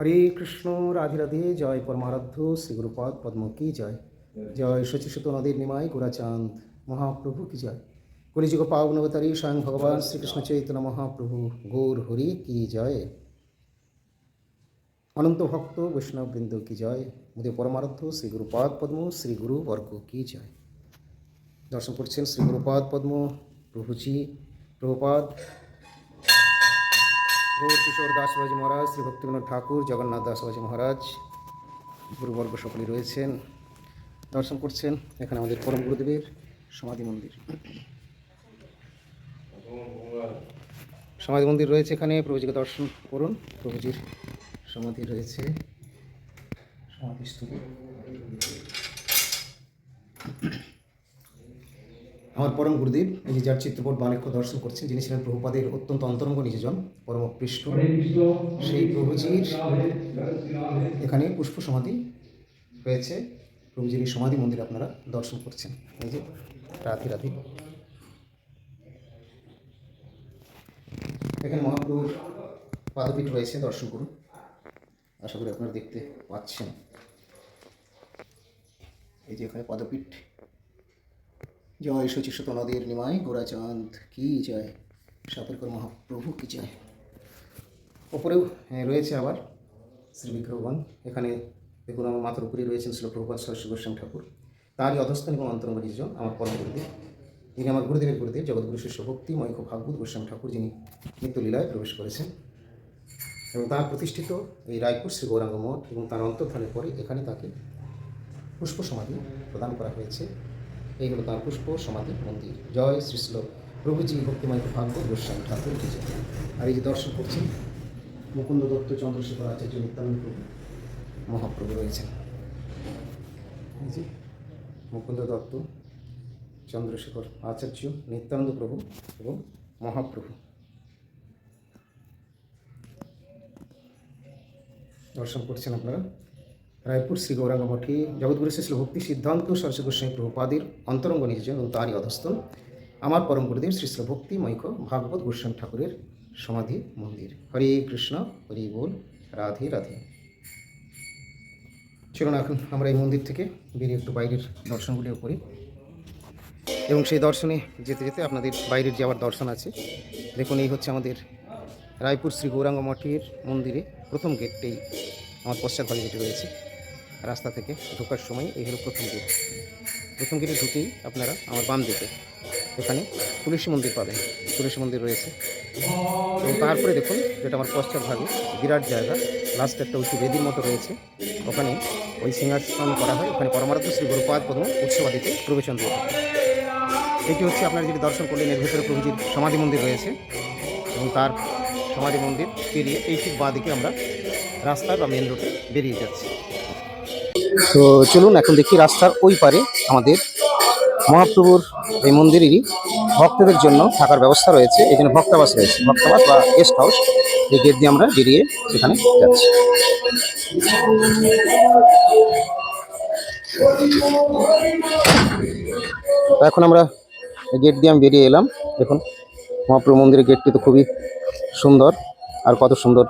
হরে কৃষ্ণ, রাধে রাধে, জয় পরমারাধ্য শ্রী গুরুপাদ পদ্ম কি জয়। জয় শচীসুত নদীর নিমাই, গোরাচাঁদ, মহাপ্রভু কি জয়। কলিযুগ পাবনবতারী স্বয়ং ভগবান শ্রীকৃষ্ণ চৈতন্য মহাপ্রভু, গৌর হরি কি জয়। অনন্ত ভক্ত বৈষ্ণববৃন্দ কি জয়। মুদে পরমারাধ্য শ্রী গুরুপাদ পদ্ম শ্রী গুরু বর্গ কি জয়। দর্শন করছেন শ্রী গুরুপাদ পদ্ম, প্রভুজি, প্রভুপাদ গৌর কিশোর দাস বাবাজি মহারাজ শ্রী ভক্তিবিনোদ ঠাকুর, জগন্নাথ দাস বাবাজি মহারাজ, গুরুবর্গ সকলেই রয়েছেন, দর্শন করছেন এখানে আমাদের পরম গুরুদেবের সমাধি মন্দির। সমাধি মন্দির রয়েছে এখানে, প্রভুজিকে দর্শন করুন, প্রভুজির সমাধি রয়েছে। সমাধিস্থলী আমার পরম গুরুদেব এই যে যার চিত্রপট বালেখ্য দর্শন করছেন, যিনি ছিলেন প্রভুপাদের অত্যন্ত অন্তরঙ্গ নিজজন পরম পৃষ্ঠ সেই প্রভুজির এখানে পুষ্প সমাধি হয়েছে। প্রভুজির সমাধি মন্দির আপনারা দর্শন করছেন। এই যে রাধি রাধি। এখানে মহাপ্রভুর পাদপীঠ রয়েছে, দর্শন করুন। আশা করি আপনারা দেখতে পাচ্ছেন। এই যে এখানে পদপীঠ। জয় শচীশত নদীর নিমাই গোরাচাঁদ কি জয়? সতর্ক মহাপ্রভু কি জয়? ওপরেও রয়েছে আবার শ্রী বিগ্রহগণ এখানে দেখুন, আমার মাথার উপরেই রয়েছেন শ্রী প্রভুপাত সরস্বী গোস্বামী ঠাকুর। তারই অধস্থান এবং অন্তরঙ্গ নিজজন আমার পরম গুরুদেব যিনি আমার গুরুদেবের গুরুদেব, জগৎগুরু শিষ্য ভক্তি মৈক ভাগবত গোস্বামী ঠাকুর, যিনি নিত্যলীলায় প্রবেশ করেছেন। এবং তার প্রতিষ্ঠিত এই রায়পুর শ্রী গৌরাঙ্গ মঠ এবং তার অন্তর্ধানের পরে এখানে তাকে পুষ্প সমাধি প্রদান করা হয়েছে। এই হলো তাঁর পুষ্প, সমাধি, মন্দির। জয় শ্রীশ্ল প্রভুজি ভক্তিময় ভাগবত গোস্বামী ঠাকুর আর এই যে দর্শন করছেন, মুকুন্দ দত্ত, চন্দ্রশেখর আচার্য, নিত্যানন্দ প্রভু, মহাপ্রভু রয়েছেন। মুকুন্দ দত্ত, চন্দ্রশেখর আচার্য, নিত্যানন্দ প্রভু এবং মহাপ্রভু। দর্শন করছেন আপনারা। রায়পুর শ্রী গৌরাঙ্গ মঠে জগৎগুরু শ্রী ভক্তি সিদ্ধান্ত, সরস্বতী গোস্বামী প্রভুপাদের অন্তরঙ্গ নিজজন এবং তারই অধস্তন। আমার পরম গুরুদেব শ্রী ভক্তি মৈক ভাগবত গোস্বামী ঠাকুরের সমাধি মন্দির। হরে কৃষ্ণ, হরি বল, রাধে রাধে। চলুন এখন আমরা এই মন্দির থেকে বেরিয়ে একটু বাইরের দর্শনগুলিও করি। এবং সেই দর্শনে যেতে যেতে আপনাদের বাইরের যাওয়ার দর্শন আছে, দেখুন এই হচ্ছে আমাদের রায়পুর শ্রী গৌরাঙ্গ মঠের মন্দিরে প্রথম গেটটাই আমার পশ্চাৎভাগে যেটি রয়েছে। রাস্তা থেকে ঢোকার সময় এই হলো প্রথম গেট। প্রথম গেটে ঢুকেই আপনারা আমার বাম দিকে এখানে তুলসী মন্দির পাবেন। তুলসী মন্দির রয়েছে। এবং তারপরে দেখুন, যেটা আমার পশ্চাৎ ভাগে, বিরাট জায়গা লাস্টে একটা উঁচু বেদির মতো রয়েছে। ওখানে ওই সিংহাসন করা হয়, ওখানে পরমারাধ্য শ্রী গুরুপাদ পদ্ম উৎসবাদিতে প্রবেশন দিয়ে এটি হচ্ছে আপনারা যেটি দর্শন করলেন, এর ভেতরে প্রভুজির সমাধি মন্দির রয়েছে। এবং তার সমাধি মন্দির পেরিয়ে এই ঠিক বাঁ দিকে আমরা রাস্তার বা মেন রোডে বেরিয়ে যাচ্ছি। তো চলুন এখন দেখি রাস্তার ওই পারে আমাদের মহাপ্রভুর এই মন্দিরেরই ভক্তদের জন্য থাকার ব্যবস্থা রয়েছে। এখানে ভক্তাবাস রয়েছে। ভক্তাবাস বা গেস্ট হাউস এই গেট দিয়ে আমরা বেরিয়ে সেখানে যাচ্ছি। এখন আমরা গেট দিয়ে আমি বেরিয়ে এলাম। দেখুন, মহাপ্রভু মন্দিরের গেটটি তো খুবই সুন্দর। আর কত সুন্দর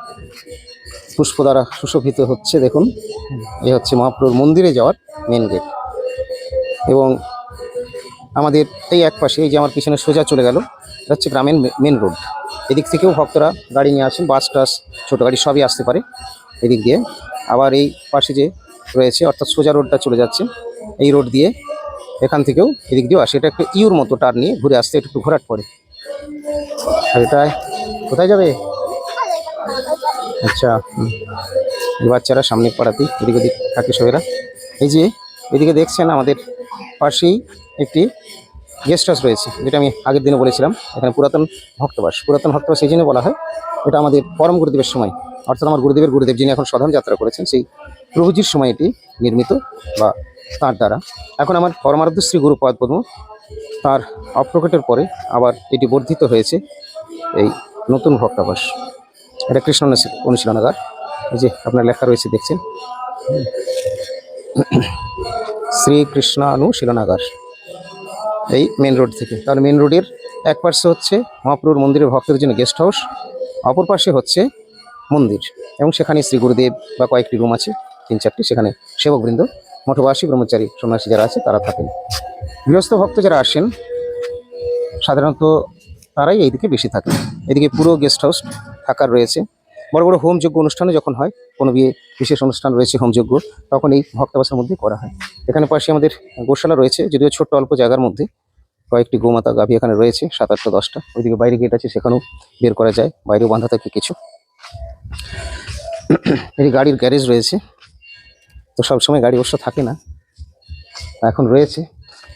পুষ্প দ্বারা সুশোভিত হচ্ছে, দেখুন। এ হচ্ছে মহাপ্রভুর মন্দিরে যাওয়ার মেন গেট এবং আমাদের এই এক পাশে, এই যে আমার পিছনে সোজা চলে গেল, এটা হচ্ছে গ্রামের মেন রোড এদিক থেকেও ভক্তরা গাড়ি নিয়ে আসেন বাস টাস, ছোটো গাড়ি সবই আসতে পারে এদিক দিয়ে। আবার এই পাশে যে রয়েছে, অর্থাৎ সোজা রোডটা চলে যাচ্ছে, এই রোড দিয়ে এখান থেকেও এদিক দিয়েও আসে। এটা একটু ইউর মতো টার নিয়ে ঘুরে আসতে, একটু ঘোরাট পড়ে আর এটায় কোথায় যাবে? আচ্ছা। বাচ্চারা সামনে পাড়াতেই এদিক ওদিক থাকে সবেরা এই যে, এদিকে দেখছেন আমাদের পাশেই একটি গেস্ট হাউস রয়েছে, যেটা আমি আগের দিনে বলেছিলাম, এখানে পুরাতন ভক্তবাস। পুরাতন ভক্তবাস এই জন্য বলা হয়, এটা আমাদের পরম গুরুদেবের সময়। অর্থাৎ আমার গুরুদেবের গুরুদেব যিনি এখন সাধারণ যাত্রা করেছেন, সেই প্রভুজির সময় এটি নির্মিত বা তার দ্বারা। এখন আমার পরমারাধ্য শ্রী গুরুপাদ পদ্ম, তার অপ্রকটের পরে আবার এটি বর্ধিত হয়েছে এই নতুন ভক্তাবাস। এটা কৃষ্ণ অনুশী- অনুশীলনাগার। এই যে আপনার লেখা রয়েছে, দেখছেন। শ্রীকৃষ্ণ অনুশীলনাগার। এই মেন রোড থেকে। তাহলে মেন রোডের এক পার্শ্বে হচ্ছে মহাপ্রভুর মন্দিরের ভক্তের জন্য গেস্ট হাউস অপর পাশে হচ্ছে মন্দির। এবং সেখানে শ্রী গুরুদেব বা কয়েকটি রুম আছে, তিন চারটি। সেখানে সেবকবৃন্দ, মঠবাসী, ব্রহ্মচারী, সন্ন্যাসী যারা আছে, তারা থাকেন। গৃহস্থ ভক্ত যারা আসেন, সাধারণত তারাই এইদিকে বেশি থাকে এদিকে পুরো গেস্ট হাউস থাকার রয়েছে। বড় বড় হোমযোগ্য অনুষ্ঠানে যখন হয়, কোনো বিয়ে, বিশেষ অনুষ্ঠান রয়েছে হোমযোগ্য তখন এই ভক্তাবাসের মধ্যে করা হয়। এখানে পাশে আমাদের গোশালা রয়েছে, যদিও ছোট্ট অল্প জায়গার মধ্যে। কয়েকটি গোমাতা গাভী এখানে রয়েছে, সাত আটটা, দশটা। ওইদিকে বাইরে গেট আছে, সেখানেও বের করা যায়, বাইরেও বাঁধা থাকে কিছু। এই গাড়ির গ্যারেজ রয়েছে। তো সবসময় গাড়ি অবশ্য থাকে না। এখন রয়েছে,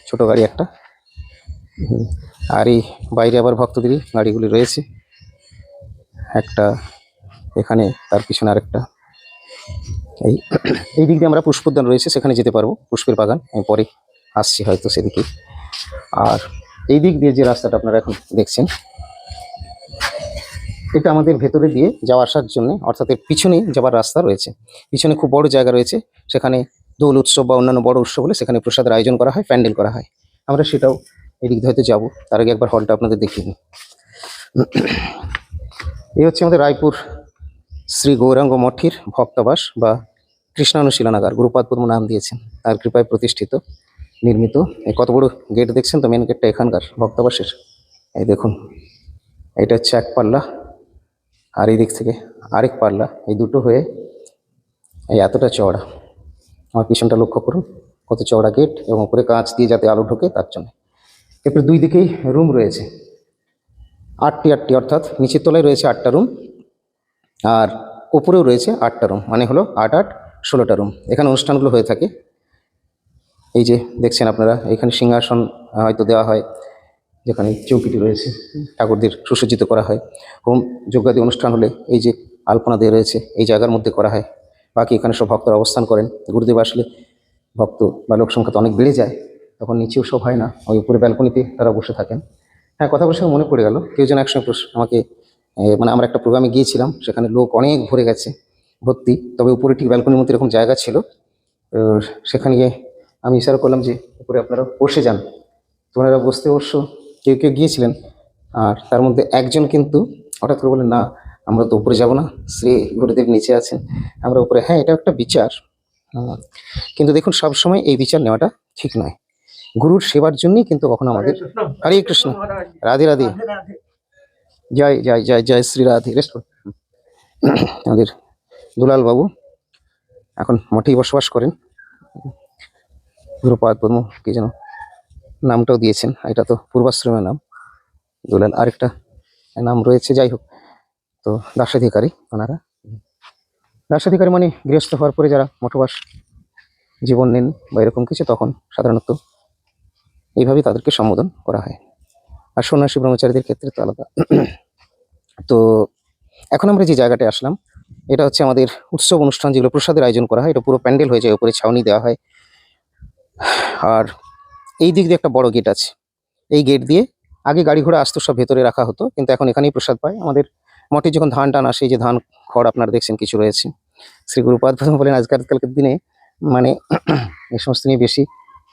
ছোট গাড়ি একটা। আর এই বাইরে আবার ভক্তদেরই গাড়িগুলি রয়েছে। একটা, এখানে তার পিছনে আরেকটা। এই এই দিক দিয়ে আমরা পুষ্পোদ্যান রয়েছে, সেখানে যেতে পারব, পুষ্পের বাগান। আমি পরে আসছি হয়তো সেদিকে। আর এই দিক দিয়ে যে রাস্তাটা আপনারা এখন দেখছেন, এটা আমাদের ভেতরে দিয়ে যাওয়া আসার জন্য, অর্থাৎ এর পিছনেই যাওয়ার রাস্তা রয়েছে। পিছনে খুব বড় জায়গা রয়েছে, সেখানে দোল উৎসব বা অন্যান্য বড় উৎসব হলে সেখানে প্রসাদের আয়োজন করা হয়, প্যান্ডেল করা হয়। আমরা সেটাও এদিক দিয়ে হয়তো যাব, তার আগে একবার হলটা আপনাদের দেখিয়ে নিই এই হচ্ছে আমাদের রায়পুর শ্রী গৌরাঙ্গ মঠের ভক্তাবাস বা কৃষ্ণানুশীলনাগার গুরুপাদ পদ্ম নাম দিয়েছেন। তার কৃপায় প্রতিষ্ঠিত, নির্মিত। এই কত বড় গেট দেখছেন তো? মেন গেটটা এখানকার ভক্তাবাসের। এই দেখুন, এটা হচ্ছে এক পাল্লা, আর এই দিক থেকে আরেক পাল্লা। এই দুটো হয়ে এই এতটা চওড়া। আমার পিছনটা লক্ষ্য করুন, কত চওড়া গেট এবং উপরে কাঁচ দিয়ে যাতে আলো ঢোকে তার জন্য। এরপর দুই দিকেই রুম রয়েছে। আটটি আটটি, অর্থাৎ নিচের তলায় রয়েছে আটটা রুম আর উপরেও রয়েছে আটটা রুম মানে হলো আট আট, ষোলোটা রুম এখানে অনুষ্ঠানগুলো হয়ে থাকে। এই যে দেখছেন আপনারা, এখানে সিংহাসন হয়তো দেওয়া হয়, যেখানে চৌকিটি রয়েছে, ঠাকুরদের সুসজ্জিত করা হয়। হোম যজ্ঞাদি অনুষ্ঠান হলে এই যে আলপনা দিয়ে রয়েছে, এই জায়গার মধ্যে করা হয়। বাকি এখানে সব ভক্তরা অবস্থান করেন। গুরুদেব আসলে ভক্ত বা লোক সংখ্যা তো অনেক বেড়ে যায়, তখন নিচেও সব হয় না। ওই উপরে ব্যালকনিতে তারা বসে থাকেন। হ্যাঁ কথা বলছে মনে পড়ে গেল। কেউ যেন একসঙ্গে আমাকে মানে আমরা একটা প্রোগ্রামে গিয়েছিলাম, সেখানে লোক অনেক ভরে গেছে, ভর্তি। তবে উপরে ঠিক ব্যালকনির মধ্যে এরকম জায়গা ছিল। সেখানে গিয়ে আমি ইশারা করলাম যে, উপরে আপনারা বসে যান। তো ওনারা বসতে অবশ্য কেউ কেউ গিয়েছিলেন। আর তার মধ্যে একজন কিন্তু হঠাৎ করে বলেন না, আমরা তো উপরে যাব না। শ্রী গুরুদেব নিচে আছেন। আমরা উপরে হ্যাঁ এটা একটা বিচার। কিন্তু দেখুন, সবসময় এই বিচার নেওয়াটা ঠিক নয়। গুরুর সেবার জন্যই কিন্তু কখনো আমাদের হরে কৃষ্ণ। রাধে রাধে। জয় জয় জয় জয় শ্রী রাধে। রেস্ট। আমাদের দুলাল বাবু এখন মঠেই বসবাস করেন। গুরুপাদ পদ্ম কি যেন নামটাও দিয়েছেন। এটা তো পূর্বাশ্রমের নাম। দুলাল আরেকটা নাম রয়েছে যাই হোক। তো দাসাধিকারী ওনারা। দাসাধিকারী মানে গৃহস্থ হওয়ার পরে যারা মঠবাস জীবন নেন বা এরকম কিছু তখন সাধারণত এইভাবেই তাদেরকে সম্বোধন করা হয়। আর সন্ন্যাসী ব্রহ্মচারীদের ক্ষেত্রে তো আলাদা। তো এখন আমরা যে জায়গাটায় আসলাম, এটা হচ্ছে আমাদের উৎসব অনুষ্ঠান যেগুলো প্রসাদের আয়োজন করা হয়, এটা পুরো প্যান্ডেল হয়ে যায়, উপরে ছাউনি দেওয়া হয়। আর এই দিক দিয়ে একটা বড় গেট আছে। এই গেট দিয়ে আগে গাড়ি ঘোড়া আসতো, সব ভেতরে রাখা হতো, কিন্তু এখন এখানেই প্রসাদ পায়। আমাদের মঠে যখন ধান টান আসে যে ধান খড় আপনারা দেখছেন কিছু রয়েছে। শ্রী গুরুপাদ বলেন, আজকালকার দিনে মানে এই সমস্ত নিয়ে বেশি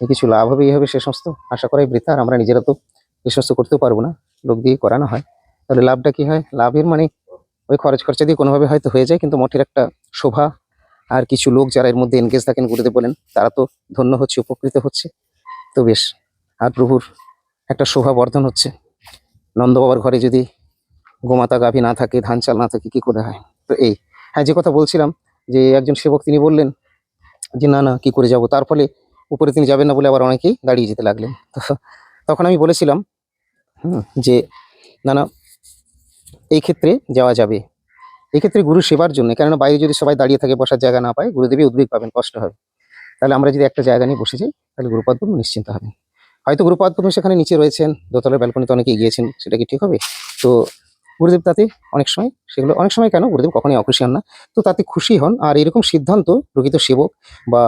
কিছু লাভ হবে হবে সে সমস্ত। আশা করাই বৃথা, আর আমরা নিজেরা তো এই সমস্ত করতেও পারব না। লোক দিয়ে করানো হয়। তাহলে লাভটা কি হয়? লাভের মানে ওই খরচ খরচা দিয়ে কোনোভাবে হয়তো হয়ে যায়, কিন্তু মঠের একটা শোভা। আর কিছু লোক যারা এর মধ্যে এনগেজ থাকেন গুরুদেব বলেন, তারা তো ধন্য হচ্ছে, উপকৃত হচ্ছে। তো বেশ, আর প্রভুর একটা শোভা বর্ধন হচ্ছে। নন্দ বাবার ঘরে যদি গোমাতা গাভী না থাকে, ধান চাল না থাকে, কি করে হয়? তো এই হ্যাঁ যে কথা বলছিলাম, যে একজন সেবক তিনি বললেন যে, না না, কী করে যাব? তার ফলে উপরে তিনি যাবেন না বলে আবার অনেকেই দাঁড়িয়ে যেতে লাগলেন। তো তখন আমি বলেছিলাম যে, না না, এই ক্ষেত্রে যাওয়া যাবে। এই ক্ষেত্রে গুরু সেবার জন্য, কেননা বাইরে যদি সবাই দাঁড়িয়ে থাকে, বসার জায়গা না পায় গুরুদেবী উদ্বেগ পাবেন, কষ্ট হবে। তাহলে আমরা যদি একটা জায়গা নিয়ে বসে যাই, তাহলে গুরুপাদ নিশ্চিন্ত হবে। হয়তো গুরুপাদ সেখানে নিচে রয়েছেন, দোতলার ব্যালকনিতে অনেকে গিয়েছেন, সেটা কি ঠিক হবে? তো গুরুদেব তাতে অনেক সময় সেগুলো, অনেক সময় কেন, গুরুদেব কখনোই অখুশি হন না। তো তাতে খুশি হন, আর এরকম সিদ্ধান্ত প্রকৃত সেবক বা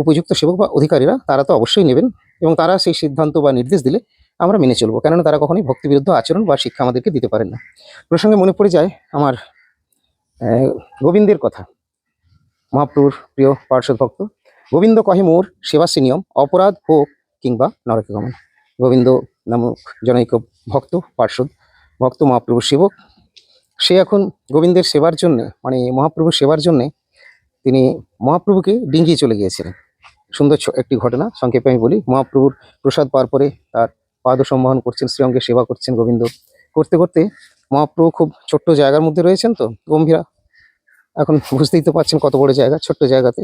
উপযুক্ত সেবক বা অধিকারীরা তারা তো অবশ্যই নেবেন এবং তারা সেই সিদ্ধান্ত বা নির্দেশ দিলে আমরা মেনে চলবো। কেননা তারা কখনোই ভক্তিবিরুদ্ধ আচরণ বা শিক্ষা আমাদেরকে দিতে পারেন না। প্রসঙ্গে মনে পড়ে যায় আমার গোবিন্দের কথা। মহাপ্রভুর প্রিয় পার্শ্বদ ভক্ত, গোবিন্দ কহে মোর সেবাসী নিয়ম, অপরাধ হোক কিংবা নরকে গমন। গোবিন্দ নামক জনৈক ভক্ত, পার্শ্বদ ভক্ত, মহাপ্রভুর সেবক, সে এখন গোবিন্দের সেবার জন্যে মানে মহাপ্রভুর সেবার জন্যে তিনি মহাপ্রভুকে ডিঙ্গিয়ে চলে গিয়েছিলেন। সুন্দর একটি ঘটনা। সংক্ষেপে আমি বলি, মহাপ্রভুর প্রসাদ পাওয়ার পরে তার পাদ সম্বহন করছেন শ্রীঅঙ্গে সেবা করছেন গোবিন্দ। করতে করতে মহাপ্রভু খুব ছোট্ট জায়গার মধ্যে রয়েছেন তো, গম্ভীরা। এখন বুঝতেই তো পারছেন কত বড় জায়গা, ছোট্ট জায়গাতে।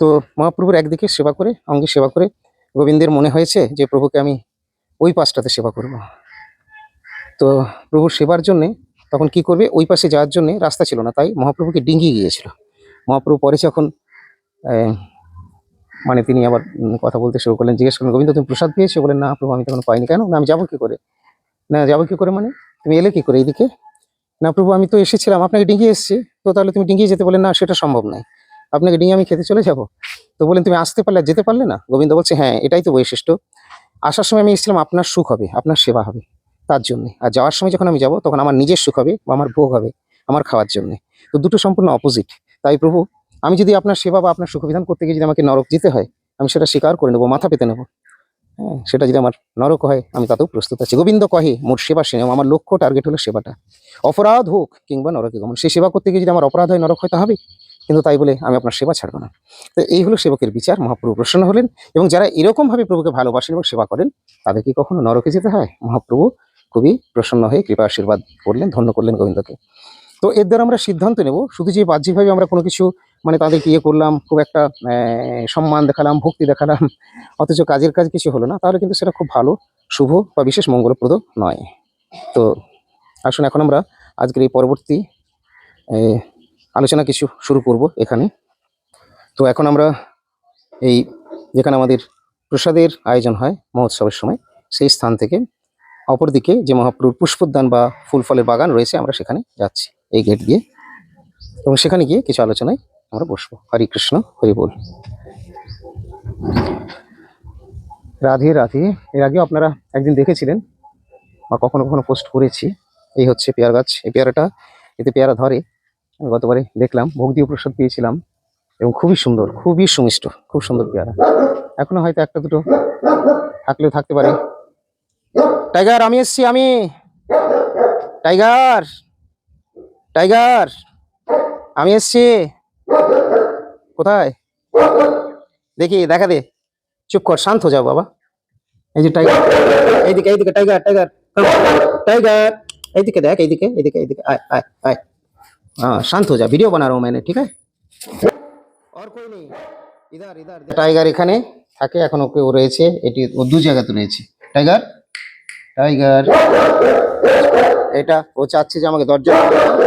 তো মহাপ্রভুর একদিকে সেবা করে, অঙ্গে সেবা করে গোবিন্দের মনে হয়েছে যে, প্রভুকে আমি ওই পাশটাতে সেবা করব। তো প্রভুর সেবার জন্যে তখন কি করবে? ওই পাশে যাওয়ার জন্য রাস্তা ছিল না, তাই মহাপ্রভুকে ডিঙ্গিয়ে গিয়েছিল। মহাপ্রভু পরে যখন মানে তিনি আবার কথা বলতে শুরু করলেন, জিজ্ঞেস করলেন, গোবিন্দ, তুমি প্রসাদ পেয়েছ? বলেন না, প্রভু, আমি তখন পাইনি। কেন? না, আমি যাব কি করে? না, যাব কি করে মানে? তুমি এলে কি করে এইদিকে? না, প্রভু, আমি তো এসেছিলাম, আপনাকে ডিঙ্গিয়ে এসেছি। তো তাহলে তুমি ডিঙ্গিয়ে যেতে বলেন না, সেটা সম্ভব নয়। আপনাকে ডিঙ্গিয়ে আমি খেতে চলে যাব? তো বলেন তুমি আসতে পারলে, যেতে পারলে না? গোবিন্দ বলছে হ্যাঁ এটাই তো বৈশিষ্ট্য। আসার সময় আমি এসেছিলাম, আপনার সুখ হবে, আপনার সেবা হবে, তার জন্যে। আর যাওয়ার সময় যখন আমি যাব, তখন আমার নিজের সুখ হবে বা আমার ভোগ হবে, আমার খাওয়ার জন্যে। তো দুটো সম্পূর্ণ অপোজিট তাই প্রভু আমি যদি আপনার সেবা বা আপনার সুখবিধান করতে গিয়ে যদি আমাকে নরক যেতে হয়, আমি সেটা স্বীকার করে নেব, মাথা পেতে নেব। হ্যাঁ সেটা যদি আমার নরক হয়, আমি তাতেও প্রস্তুত আছি। গোবিন্দ কহে, মোর সেবা সিনেম আমার লক্ষ্য টার্গেট হলো সেবাটা। অপরাধ হোক কিংবা নরকে গমন সেই সেবা করতে গিয়ে যদি আমার অপরাধ হয়, নরক হয়তো হবে? কিন্তু তাই বলে আমি আপনার সেবা ছাড়বো না। তো এই হলো সেবকের বিচার। মহাপ্রভু প্রসন্ন হলেন এবং যারা এরকমভাবে প্রভুকে ভালোবাসেন এবং সেবা করেন তাদের কি কখনো নরকে যেতে হয়? মহাপ্রভু খুবই প্রসন্ন হয়ে কৃপা আশীর্বাদ করলেন, ধন্য করলেন গোবিন্দকে। তো এর দ্বারা আমরা সিদ্ধান্ত নেব। শুধু যে বাহ্যিকভাবে আমরা কোনো কিছু মানে তাদেরকে ইয়ে করলাম, খুব একটা সম্মান দেখালাম, ভক্তি দেখালাম। অথচ কাজের কাজ কিছু হলো না, তাহলে কিন্তু সেটা খুব ভালো, শুভ বা বিশেষ মঙ্গলপ্রদ নয়। তো আসুন এখন আমরা আজকের এই পরবর্তী আলোচনা কিছু শুরু করব এখানে। তো এখন আমরা এই, যেখানে আমাদের প্রসাদের আয়োজন হয় মহোৎসবের সময়, সেই স্থান থেকে অপরদিকে যে মহাপ্রভুর পুষ্পোদ্যান বা ফুল ফলের বাগান রয়েছে, আমরা সেখানে যাচ্ছি, এই গেট দিয়ে। এবং সেখানে গিয়ে কিছু আলোচনায় আমরা বসবো। হরে কৃষ্ণ, হরি বল। রাধে রাধে। এর আগেও আপনারা একদিন দেখেছিলেন বা কখনো কখনো পোস্ট করেছি। এই হচ্ছে পেয়ারা গাছ। এই পেয়ারাটা এতে পেয়ারা ধরে। আমি গতবারে দেখলাম, ভোগ দিয়ে প্রসাদ পেয়েছিলাম এবং খুবই সুন্দর, খুবই সুমিষ্ট, খুব সুন্দর পেয়ারা। এখনও হয়তো একটা দুটো থাকলেও থাকতে পারে। টাইগার, আমি এসছি, আমি। টাইগার টাইগার, আমি এসছি। কোথায় দেখি দেখা দে চুপ কর শান্ত হয়ে যাও বাবা এই যে টাইগার এইদিকে এইদিকে টাইগার টাইগার টাইগার এইদিকে দেখ এইদিকে এইদিকে এইদিকে আয় আয় আয় हाँ शांत हो जा वीडियो बना रहा हूँ मैंने ठीक है और कोई नहीं इधर इधर টাইগার এখানে থাকে এখন ওকে ও রয়েছে এটি ও দু জায়গাতে রয়েছে টাইগার টাইগার এটা ও চাচ্ছে যে আমাকে দরজা খুলে দাও,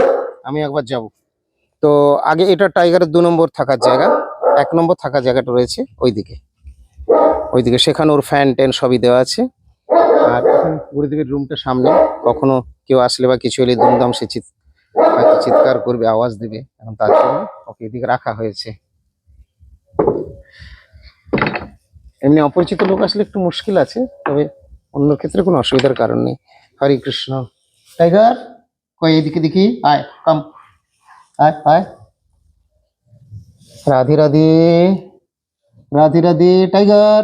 আমি একবার যাব তো আগে এটা টাইগারের দু নম্বর থাকার জায়গা, এক নম্বর থাকার জায়গাটা রয়েছে ওইদিকে। ওইদিকে সেখানে ওর ফ্যান ট্যান সবই দেওয়া আছে। আর এখানে গুরুদেবের রুমটা সামনে, কখনো কেউ আসলে বা কিছু হলে দুমদাম সে চিৎ চিৎকার করবে, আওয়াজ দিবে, এখন তার জন্য ওকে এদিকে রাখা হয়েছে। এমনি অপরিচিত লোক আসলে একটু মুশকিল আছে, তবে অন্য ক্ষেত্রে কোনো অসুবিধার কারণ নেই। হরে কৃষ্ণ। টাইগার, কই এদিকে দেখি? আয় কাম আয় আয়। রাধি রাধি। রাধি, রাধে, টাইগার।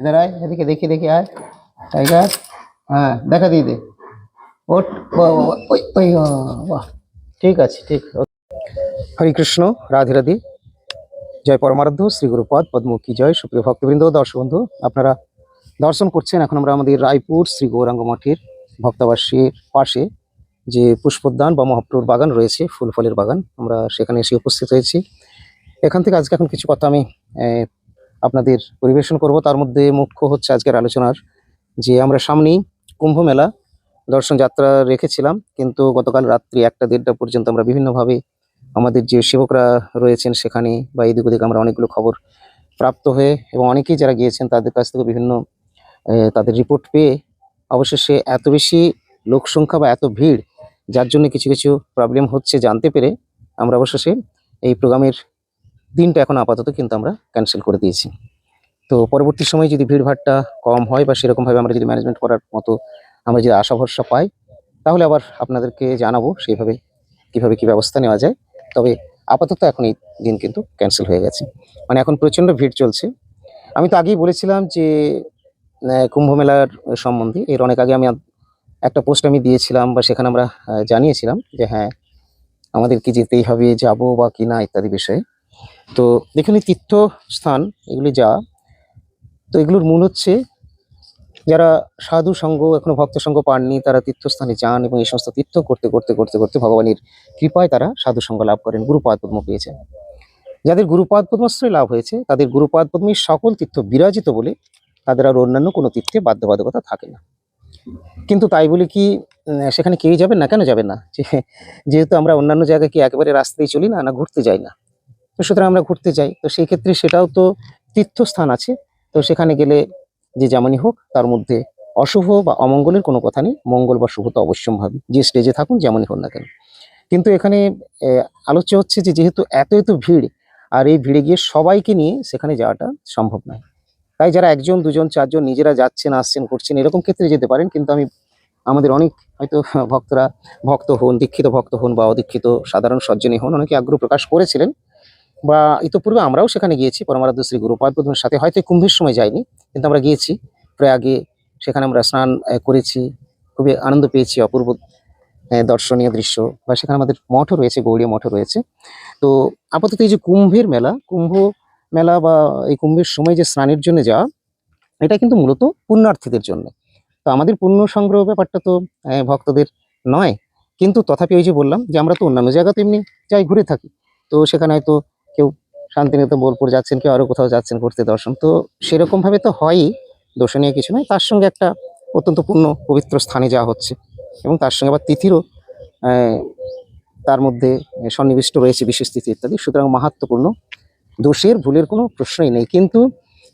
এদের আয়, এদিকে দেখি দেখি, আয়। টাইগার হ্যাঁ দেখা দিয়ে দে। ওট ওই ওই বাহ। ঠিক আছে, ঠিক। হরে কৃষ্ণ, রাধি, রাধে। জয় পরমারাধ্য, শ্রী গুরুপদ পদ্মুখী জয়। সুপ্রিয় ভক্তবৃন্দ, দর্শক বন্ধু, আপনারা দর্শন করছেন এখন আমরা আমাদের রায়পুর শ্রী গৌরাঙ্গ মঠের ভক্তাবাসীর পাশে। যে পুষ্পোদ্যান বা মহাপ্রভুর বাগান রয়েছে, ফুল ফলের বাগান, আমরা সেখানে এসে উপস্থিত হয়েছি। এখান থেকে আজকে এখন কিছু কথা আমি আপনাদের পরিবেশন করব। তার মধ্যে মুখ্য হচ্ছে আজকের আলোচনার যে আমরা সামনেই কুম্ভ মেলা দর্শন যাত্রা রেখেছিলাম, কিন্তু গতকাল রাত্রি একটা দেড়টা পর্যন্ত আমরা বিভিন্নভাবে আমাদের যে সেবকরা রয়েছেন সেখানে বা এদিক ওদিক আমরা অনেকগুলো খবর প্রাপ্ত হয়ে এবং অনেকেই যারা গিয়েছেন তাদের কাছ থেকে বিভিন্ন তাদের রিপোর্ট পেয়ে অবশেষে এত বেশি লোক সংখ্যা বা এত ভিড় যার জন্য কিছু কিছু প্রবলেম হচ্ছে জানতে পেরে আমরা অবশেষে এই প্রোগ্রামের দিনটা এখন আপাতত কিন্তু আমরা ক্যান্সেল করে দিয়েছি। তো পরবর্তী সময়ে যদি ভিড়ভাড়টা কম হয় বা সেরকমভাবে আমরা যদি ম্যানেজমেন্ট করার মতো আমরা যদি আশা ভরসা পাই, তাহলে আবার আপনাদেরকে জানাব সেইভাবে কীভাবে কি ব্যবস্থা নেওয়া যায়। তবে আপাতত এখন এই দিন কিন্তু ক্যান্সেল হয়ে গেছে। মানে এখন প্রচণ্ড ভিড় চলছে। আমি তো আগেই বলেছিলাম যে কুম্ভ মেলার সম্বন্ধে, এর অনেক আগে আমি একটা পোস্ট আমি দিয়েছিলাম বা সেখানে আমরা জানিয়েছিলাম যে হ্যাঁ আমাদের কি যেতেই হবে, যাব বা কি না ইত্যাদি বিষয়ে। তো দেখুন, এই তীর্থস্থান, এগুলি যা, তো এগুলোর মূল হচ্ছে যারা সাধু সঙ্গ, এখনও ভক্ত সঙ্গ পাননি, তারা তীর্থস্থানে যান এবং এই সমস্ত তীর্থ করতে করতে করতে করতে ভগবানের কৃপায় তারা সাধু সঙ্গ লাভ করেন, গুরুপাদ পদ্ম পেয়েছেন যাদের গুরুপাদ পদ্মাশ্রয় লাভ হয়েছে, তাদের গুরুপাদ পদ্মের সকল তীর্থ বিরাজিত বলে তাদের আর অন্যান্য কোনো তীর্থে বাধ্যবাধকতা থাকে না। কিন্তু তাই বলে কি সেখানে কেউই যাবেন না? কেন যাবেন না? যেহেতু আমরা অন্যান্য জায়গায় কি একেবারে রাস্তায় চলি না না ঘুরতে যাই না। তো সুতরাং আমরা ঘুরতে যাই। তো সেই ক্ষেত্রে সেটাও তো তীর্থস্থান আছে। তো সেখানে গেলে যে যেমনই হোক, তার মধ্যে অশুভ বা অমঙ্গলের কোনো কথা নেই। মঙ্গল বা শুভ তো অবশ্যম্ভাবী যে স্টেজে থাকুন, যেমনই হোক না কেন। কিন্তু এখানে আলোচ্য হচ্ছে যে, যেহেতু এত এত ভিড়, আর এই ভিড়ে গিয়ে সবাইকে নিয়ে সেখানে যাওয়াটা সম্ভব নয়। তাই যারা একজন, দুজন, চারজন নিজেরা যাচ্ছেন, আসছেন, করছেন, এরকম ক্ষেত্রে যেতে পারেন, কিন্তু আমি, আমাদের অনেক হয়তো ভক্তরা ভক্ত হন, দীক্ষিত ভক্ত হন বা অদীক্ষিত সাধারণ সজ্জনী হন, অনেকে আগ্রহ প্রকাশ করেছিলেন বা ইতোপূর্বে আমরাও সেখানে গিয়েছি, পরমারাধ্য শ্রী গুরুপাদ সাথে, হয়তো কুম্ভের সময় যাইনি, কিন্তু আমরা গিয়েছি, প্রয়াগে সেখানে আমরা স্নান করেছি, খুবই আনন্দ পেয়েছি, অপূর্ব দর্শনীয় দৃশ্য বা সেখানে আমাদের মঠও রয়েছে গৌড়ীয় মঠও রয়েছে। তো আপাতত এই যে কুম্ভের মেলা, কুম্ভ মেলা বা এই কুম্ভের সময় যে স্নানের জন্য যাওয়া, এটা কিন্তু মূলত পুণ্যার্থীদের জন্য। তো আমাদের পুণ্য সংগ্রহ ব্যাপারটা তো ভক্তদের নয়। কিন্তু তথাপি ওই যে বললাম যে আমরা তো অন্যান্য জায়গাতে এমনি যাই, ঘুরে থাকি। তো সেখানে হয়তো কেউ শান্তিনিকেতন, বোলপুর যাচ্ছেন, কেউ আরও কোথাও যাচ্ছেন করতে দর্শন। তো সেরকমভাবে তো হয়ই, দর্শনীয় কিছু নয়। তার সঙ্গে একটা অত্যন্ত পূর্ণ পবিত্র স্থানে যাওয়া হচ্ছে। এবং তার সঙ্গে আবার তিথিরও তার মধ্যে সন্নিবিষ্ট রয়েছে বিশেষ তিথি ইত্যাদি। সুতরাং মাহাত্মপূর্ণ দোষের ভুলের কোনো প্রশ্নই নেই। কিন্তু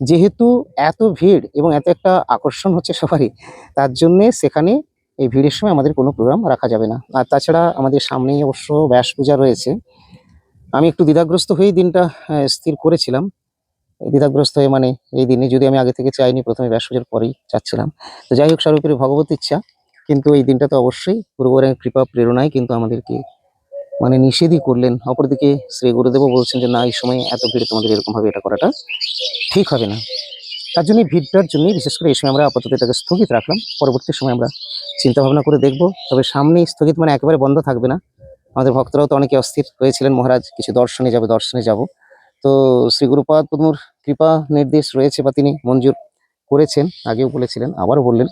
যেহেতু এত ভিড় এবং এত একটা আকর্ষণ হচ্ছে সবারই, তার জন্যে সেখানে এই ভিড়ের সময় আমাদের কোনো প্রোগ্রাম রাখা যাবে না। আর তাছাড়া আমাদের সামনেই অবশ্য ব্যাস পূজা রয়েছে। আমি একটু দ্বিধাগ্রস্ত হয়েই দিনটা স্থির করেছিলাম। দ্বিধাগ্রস্ত হয়ে মানে এই দিনে যদি আমি আগে থেকে চাইনি প্রথমে ব্যাস পূজার পরেই চাচ্ছিলাম। তো যাই হোক স্বরূপের ভগবত ইচ্ছা। কিন্তু এই দিনটা তো অবশ্যই গুরুবরের কৃপা প্রেরণায় কিন্তু আমাদেরকে মানে নিষেধই করলেন। অপরদিকে শ্রী গুরুদেবও বলছেন যে, না, এই সময় এত ভিড়ে তোমাদের এরকম ভাবে এটা করাটা ঠিক হবে না। তার জন্য ভিড়টার জন্য বিশেষ করে এই সময় আমরা আপাতত এটাকে স্থগিত রাখলাম। পরবর্তী সময় আমরা চিন্তা ভাবনা করে দেখব। তবে সামনে স্থগিত মানে একেবারে বন্ধ থাকবে না। আমাদের ভক্তরাও তো অনেকে অস্থির হয়েছিলেন মহারাজ, কিছু দর্শনে যাবে, দর্শনে যাব। তো শ্রী গুরুপাদ পদ্মর কৃপা নির্দেশ রয়েছে বা তিনি মঞ্জুর করেছেন, আগেও বলেছিলেন, আবারও বললেন।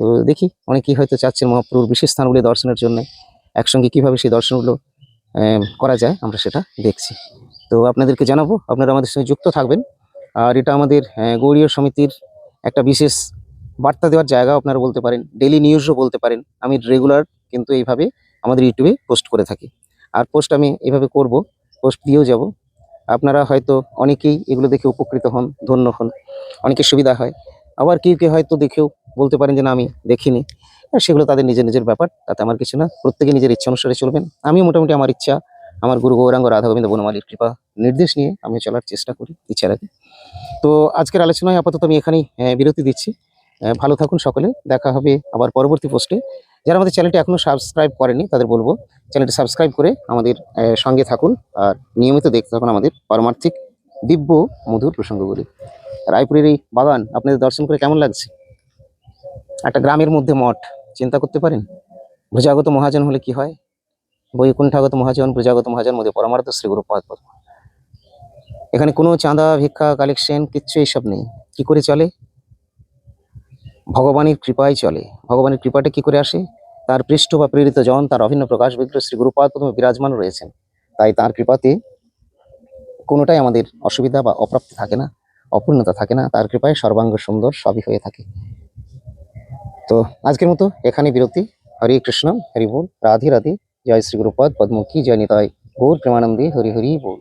তো দেখি, অনেকেই হয়তো চাচ্ছেন মহাপ্রভুর বিশেষ স্থানগুলি দর্শনের জন্য। একসঙ্গে কীভাবে সেই দর্শনগুলো করা যায়, আমরা সেটা দেখছি। তো আপনাদেরকে জানাব, আপনারা আমাদের সঙ্গে যুক্ত থাকবেন। আর এটা আমাদের গৌড়ীয় সমিতির একটা বিশেষ বার্তা দেওয়ার জায়গা আপনারা বলতে পারেন ডেলি নিউজও বলতে পারেন। আমি রেগুলার কিন্তু এইভাবে আমাদের ইউটিউবে পোস্ট করে থাকি। আর পোস্ট আমি এইভাবে করব পোস্ট দিয়েও যাব। আপনারা হয়তো অনেকেই এগুলো দেখে উপকৃত হন, ধন্য হন, অনেকের সুবিধা হয়। আবার কেউ কেউ হয়তো দেখেও বলতে পারেন যে না, আমি দেখিনি। সেগুলো তাদের নিজের নিজের ব্যাপার, তাতে আমার কিছু না। প্রত্যেকে নিজের ইচ্ছা অনুসারে চলবেন। আমিও মোটামুটি আমার ইচ্ছা, আমার গুরু গৌরাঙ্গ রাধা গোবিন্দ বনমালীর কৃপা নির্দেশ নিয়ে আমি চলার চেষ্টা করি, ইচ্ছা রাখি। তো আজকের আলোচনায় আপাতত আমি এখানেই বিরতি দিচ্ছি। ভালো থাকুন সকলে। দেখা হবে আবার পরবর্তী পোস্টে। যারা আমাদের চ্যানেলটি এখনও সাবস্ক্রাইব করেনি তাদের বলব, চ্যানেলটি সাবস্ক্রাইব করে আমাদের সঙ্গে থাকুন। আর নিয়মিত দেখতে থাকুন আমাদের পারমার্থিক দিব্য মধুর প্রসঙ্গগুলি। রায়পুরের এই বাগান, আপনাদের দর্শন করে কেমন লাগছে? একটা গ্রামের মধ্যে মঠ, চিন্তা করতে পারেন? ভুজাগত মহাজন হলে কি হয়? বৈকুণ্ঠাগত মহাজন প্রজাগত মহাজন মধ্যে পরমার্থ শ্রী পদ্ম। এখানে কোনো চাঁদা, ভিক্ষা, কালেকশন, কিচ্ছু এইসব নেই। কি করে চলে? ভগবানের কৃপায় চলে। ভগবানের কৃপাটা কি করে আসে? তার পৃষ্ঠ বা প্রেরিত জন, তার অভিন্ন প্রকাশ বিগ্রহ শ্রী গুরুপাদ পদ্মে বিরাজমান রয়েছেন। তাই তার কৃপাতে কোনোটাই আমাদের অসুবিধা বা অপ্রাপ্তি থাকে না, অপূর্ণতা থাকে না। তার কৃপায় সর্বাঙ্গ সুন্দর সবই হয়ে থাকে। তো আজকের মতো এখানে বিরতি হরে কৃষ্ণ হরি বল রাধে রাধে জয় শ্রী গুরুপদ পদ্ম কি জয় নিতাই গৌর প্রেমানন্দে হরি হরি বল